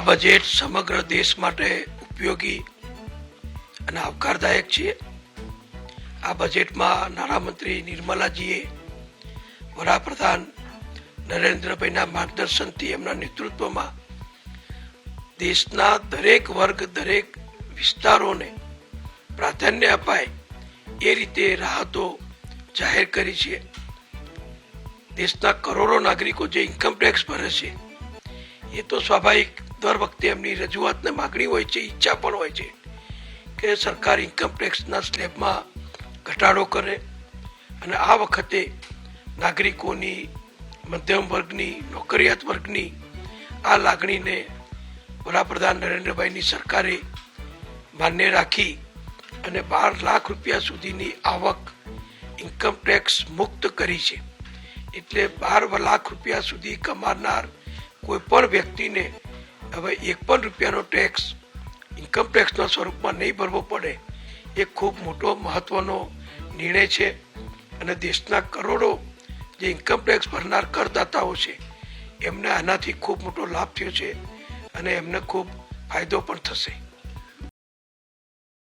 આ બજેટ સમગ્ર દેશ માટે ઉપયોગી અને આવકારદાયક છે. આ બજેટમાં નાણામંત્રી નિર્મલાજીએ વડાપ્રધાન નરેન્દ્રભાઈના માર્ગદર્શનથી એમના નેતૃત્વમાં દેશના દરેક વર્ગ, દરેક વિસ્તારોને પ્રાધાન્ય અપાય એ રીતે રાહતો જાહેર કરી છે. દેશના કરોડો નાગરિકો જે ઇન્કમ ટેક્સ ભરે છે, એ તો સ્વાભાવિક દર વખતે એમની રજૂઆતને માગણી હોય છે, ઈચ્છા પણ હોય છે કે સરકાર ઇન્કમ ટેક્સના સ્લેબમાં ઘટાડો કરે અને આ વખતે નાગરિકોની, મધ્યમ વર્ગની, નોકરિયાત વર્ગની આ લાગણીને વડાપ્રધાન નરેન્દ્રભાઈની સરકારે માન્ય રાખી અને બાર લાખ રૂપિયા સુધીની આવક ઇન્કમ ટેક્સ મુક્ત કરી છે. એટલે બાર લાખ રૂપિયા સુધી કમાનાર કોઈ પણ વ્યક્તિને હવે એક પણ રૂપિયાનો ટેક્સ ઇન્કમ ટેક્સના સ્વરૂપમાં નહીં ભરવો પડે, એ ખૂબ મોટો મહત્વનો નિર્ણય છે. અને દેશના કરોડો જે ઇન્કમ ટેક્સ ભરનાર કરદાતાઓ છે, એમને આનાથી ખૂબ મોટો લાભ થયો છે અને એમને ખૂબ ફાયદો પણ થશે.